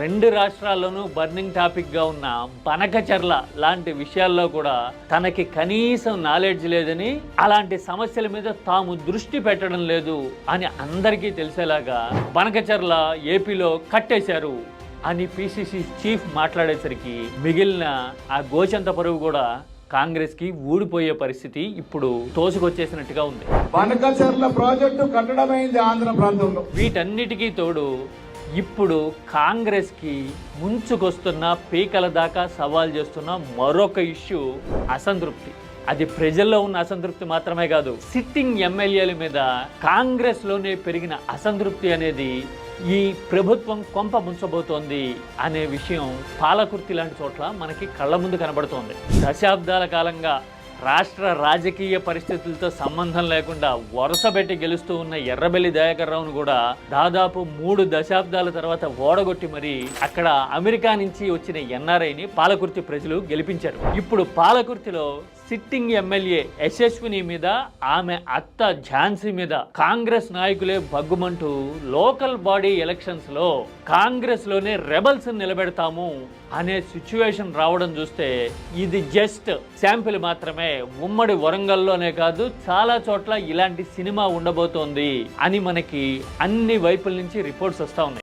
రెండు రాష్ట్రాల్లోనూ బర్నింగ్ టాపిక్గా ఉన్న బనకచర్ల లాంటి విషయాల్లో కూడా తనకి కనీసం నాలెడ్జ్ లేదని అలాంటి సమస్యల మీద తాము దృష్టి పెట్టడం లేదు అని అందరికీ తెలిసేలాగా బనకచర్ల ఏపీలో కట్టేశారు అని పిసిసి చీఫ్ మాట్లాడేసరికి మిగిలిన ఆ గోచంత పరువు కూడా కాంగ్రెస్కి ఊడిపోయే పరిస్థితి ఇప్పుడు తోసుకొచ్చేసినట్టుగా ఉంది. బనకచర్ల ప్రాజెక్టు కట్టడమైంది ఆంధ్ర ప్రాంతంలో. వీటన్నిటికీ తోడు ఇప్పుడు కాంగ్రెస్కి ముంచుకొస్తున్న పీకల దాకా సవాల్ చేస్తున్న మరొక ఇష్యూ అసంతృప్తి. అది ప్రజల్లో ఉన్న అసంతృప్తి మాత్రమే కాదు సిట్టింగ్ ఎమ్మెల్యేల మీద కాంగ్రెస్లోనే పెరిగిన అసంతృప్తి అనేది ఈ ప్రభుత్వం కొంప ముంచబోతోంది అనే విషయం పాలకుర్తి లాంటి చోట్ల మనకి కళ్ళ ముందు కనబడుతోంది. దశాబ్దాల కాలంగా రాష్ట్ర రాజకీయ పరిస్థితులతో సంబంధం లేకుండా వరుస పెట్టి గెలుస్తూ ఉన్న ఎర్రబెల్లి దయాకర్ రావును కూడా దాదాపు మూడు దశాబ్దాల తర్వాత ఓడగొట్టి మరి అక్కడ అమెరికా నుంచి వచ్చిన ఎన్ఆర్ఐని పాలకుర్తి ప్రజలు గెలిపించారు. ఇప్పుడు పాలకుర్తిలో సిట్టింగ్ ఎమ్మెల్యే యశస్విని మీద ఆమె అత్త ఝాన్సీ మీద కాంగ్రెస్ నాయకులే బగ్గుమంటూ లోకల్ బాడీ ఎలక్షన్స్లో కాంగ్రెస్లోనే రెబల్స్ నిలబెడతాము అనే సిచ్యువేషన్ రావడం చూస్తే ఇది జస్ట్ శాంపిల్ మాత్రమే. ఉమ్మడి వరంగల్లోనే కాదు చాలా చోట్ల ఇలాంటి సినిమా ఉండబోతోంది అని మనకి అన్ని వైపుల నుంచి రిపోర్ట్స్ వస్తా ఉన్నాయి.